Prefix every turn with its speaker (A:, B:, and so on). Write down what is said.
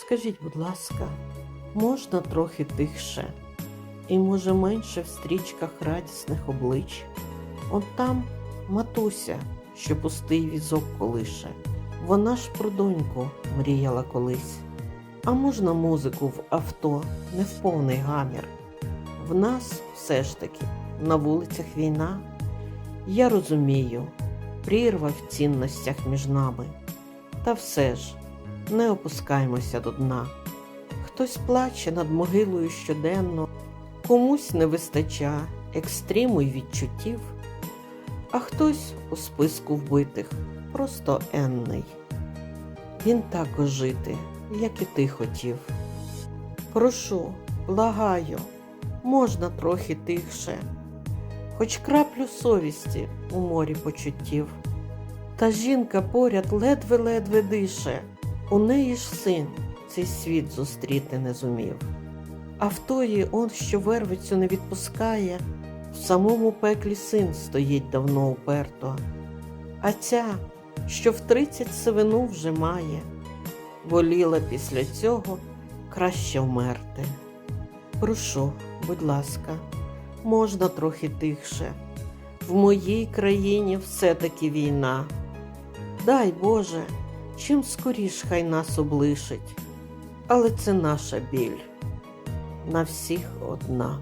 A: Скажіть, будь ласка, можна трохи тихше? І може менше в стрічках радісних облич? Он там матуся, що пустий візок колише. Вона ж про доньку мріяла колись. А можна музику в авто, не в повний гамір? В нас все ж таки на вулицях війна. Я розумію, прірва в цінностях між нами. Та все ж не опускаймося до дна. Хтось плаче над могилою щоденно, комусь не вистача екстриму й відчуттів, а хтось у списку вбитих просто енний. Він також жити, як і ти хотів. Прошу, благаю, можна трохи тихше, хоч краплю совісті у морі почуттів. Та жінка поряд ледве-ледве дише, у неї ж син цей світ зустріти не зумів. А в тої он, що вервицю не відпускає, в самому пеклі син стоїть давно уперто. А ця, що в тридцять сивину вже має, воліла після цього краще вмерти. Прошу, будь ласка, можна трохи тихше. В моїй країні все-таки війна. Дай Боже, чим скоріш хай нас облишить, але це наша біль, на всіх одна.